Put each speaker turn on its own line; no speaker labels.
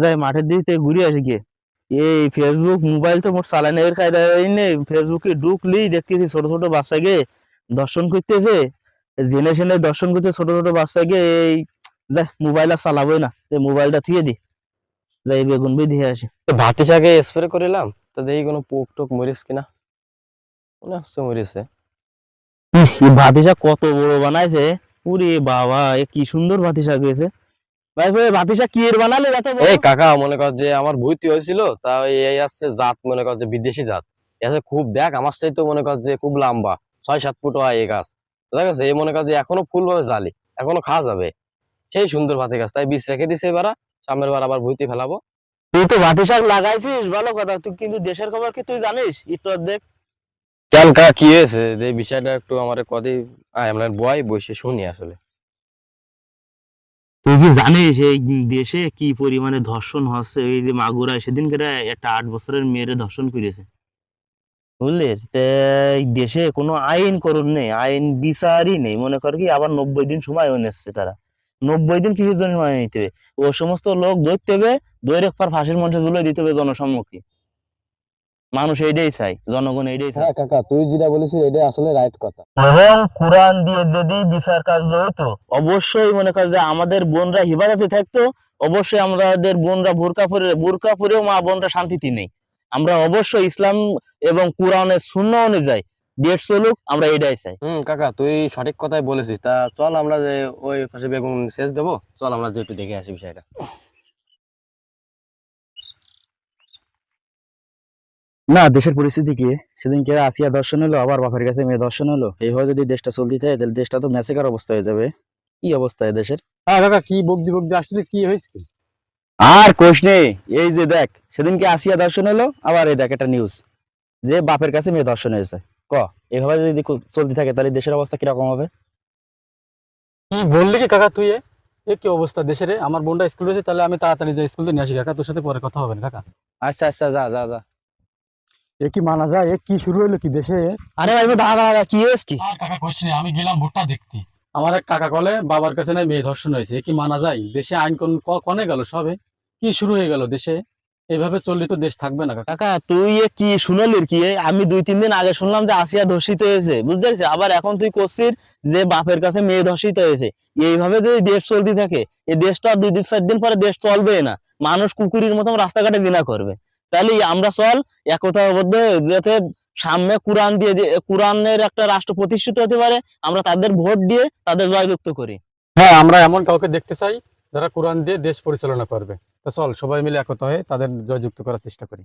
যাই মাঠের দিকে ঘুরে আসি গিয়ে। এই ফেসবুক মোবাইল তো মোট চালানোর কায়দা নেই। ফেসবুকে ঢুকলি দেখতেছি ছোট ছোট বাচ্চাকে দর্শন করতেছে। জেনে শুনে দর্শন করতে ছোট ছোট বাচ্চাকে এই দেখ মোবাইল আর চালাবোই না। মোবাইলটা থুয়ে দি। যাই বেগুন বি দিয়ে আসি।
ভাতি শাকে স্প্রে করিলাম তো দেখি কোনো পোক টোক মরিস কিনা। মনে হচ্ছে
এই ভাতিসা কত বড় বানাইছে। পুরে বাবা এ কি সুন্দর ভাতিসা হয়েছে। ভাই ভাই ভাতিসা কি এর বানালে এত
এই কাকা মনে কর যে আমার ভর্তি হয়েছিল তা এই আসছে জাত মনে কর যে বিদেশি জাত। এ খুব দেখ আমার চাইতে মনে কর যে খুব লম্বা ছয় সাত ফুট হয় এই গাছ। এই মনে কর যে এখনও ফুল ভাবে জালি এখনও খাওয়া যাবে। সেই সুন্দর ভাতে গাছ তাই বীজ রেখে দিছে এবার সামনের বার আবার ভুইতে ফেলাবো।
তুই তো ভাতি শাক লাগাইছিস ভালো কথা তুই কিন্তু দেশের খবর কি তুই জানিস? একটু দেখ।
কেন কি হয়েছে? যে বিষয়টা একটু আমার কদি আমরা বয় বসে শুনি আসলে।
তুই কি জানিস এই দেশে কি পরিমাণে ধর্ষণ হচ্ছে? এই যে মাগুরায় সেদিনকে একটা আট বছরের মেয়েরে ধর্ষণ করেছে। বুঝলি? দেশে কোনো আইন করুন নেই, আইন বিচারই নেই। মনে কর কি, আবার নব্বই দিন সময় নিচ্ছে তারা। নব্বই দিন কিসের জন্য সময় নিতে হবে। ও সমস্ত লোক ধরতে হবে, ধরে একবার ফাঁসির মঞ্চে ঝুলে দিতে হবে জনসম্মুখে। মানুষ এইটাই চাই জনগণ এইটাই চাই
হ্যাঁ কাকা তুই যেটা বলেছিস এটা আসলে রাইট কথা।
এবং কোরআন দিয়ে যদি বিচার কার্য হতো অবশ্যই মনে কর যে আমাদের বোনরা হিফাজতে থাকতো অবশ্যই আমাদের বোনরা বোরকা পরে বোরকা পরেও মা বোনরা শান্তিতে নেই। আমরা অবশ্যই ইসলাম এবং কোরআনের শূন্য অনুযায়ী ডেট চলুক আমরা এটাই চাই।
হুম কাকা তুই সঠিক কথাই বলেছিস। তা চল আমরা যে ওই পাশে বেগুন শেষ দেবো। চল আমরা যে একটু দেখে আসি বিষয়টা।
না দেশের পরিস্থিতি কি? সেদিনকে আসিয়া দর্শন হলো আবার বাপের কাছে মেয়ে দর্শন হলো। এইভাবে যদি দেশটা চলতে থাকে তাহলে দেশটা তো ম্যাসেকার অবস্থা হয়ে যাবে। কি অবস্থা দেশের?
হ্যাঁ কাকা কি বকদি বকদি আসছে কি হয়েছে?
আর কোষ নেই। এই যে দেখ সেদিনকে আসিয়া দর্শন হলো আবার এই দেখ একটা নিউজ যে বাপের কাছে মেয়ে দর্শন হয়েছে। ক এভাবে যদি চলতে থাকে তাহলে দেশের অবস্থা কীরকম হবে?
কি বললি কি কাকা তুই এ? এ কি অবস্থা দেশের আমার বোনটা স্কুল রয়েছে তাহলে আমি তাড়াতাড়ি যাই স্কুল থেকে নিয়ে আসি কাকা। তোর সাথে পরে কথা হবে না কাকা।
আচ্ছা আচ্ছা যা যা যা।
এ কি মানা যায়? এ কি শুরু হলো কি দেশে?
আরে ভাই দাদা দাদা কি হয়েছে কি?
কাকা আমি গেলাম ভোটটা দেখতে। আমার এক কাকা কলে বাবার কাছে নাই মেয়ে ধর্ষণ হয়েছে এ কি মানা যায়? দেশে আইন কোন কনে গেল সবে? কি শুরু হয়ে গেল দেশে? এইভাবে চললে তো দেশ থাকবে না কাকা।
তুই এ কি শুনলি কি? আমি দুই তিন দিন আগে শুনলাম যে আসিয়া ধর্ষিত হয়েছে বুঝতে পারছিস? আবার এখন তুই করছিস যে বাপের কাছে মেয়ে ধর্ষিত হয়েছে। এইভাবে যদি দেশ চলতে থাকে এই দেশটা আর দুই দিন চার দিন পরে দেশ চলবে না। মানুষ কুকুরের মতন রাস্তাঘাটে জিনা করবে। তাহলে আমরা চল একতাবদ্ধ যাতে সামনে কোরআন দিয়ে কোরআনের একটা রাষ্ট্র প্রতিষ্ঠিত হতে পারে, আমরা তাদের ভোট দিয়ে তাদের জয়যুক্ত করি।
হ্যাঁ আমরা এমন কাউকে দেখতে চাই যারা কোরআন দিয়ে দেশ পরিচালনা করবে। তো চল, সবাই মিলে একতা হয়ে তাদের জয়যুক্ত করার চেষ্টা করি।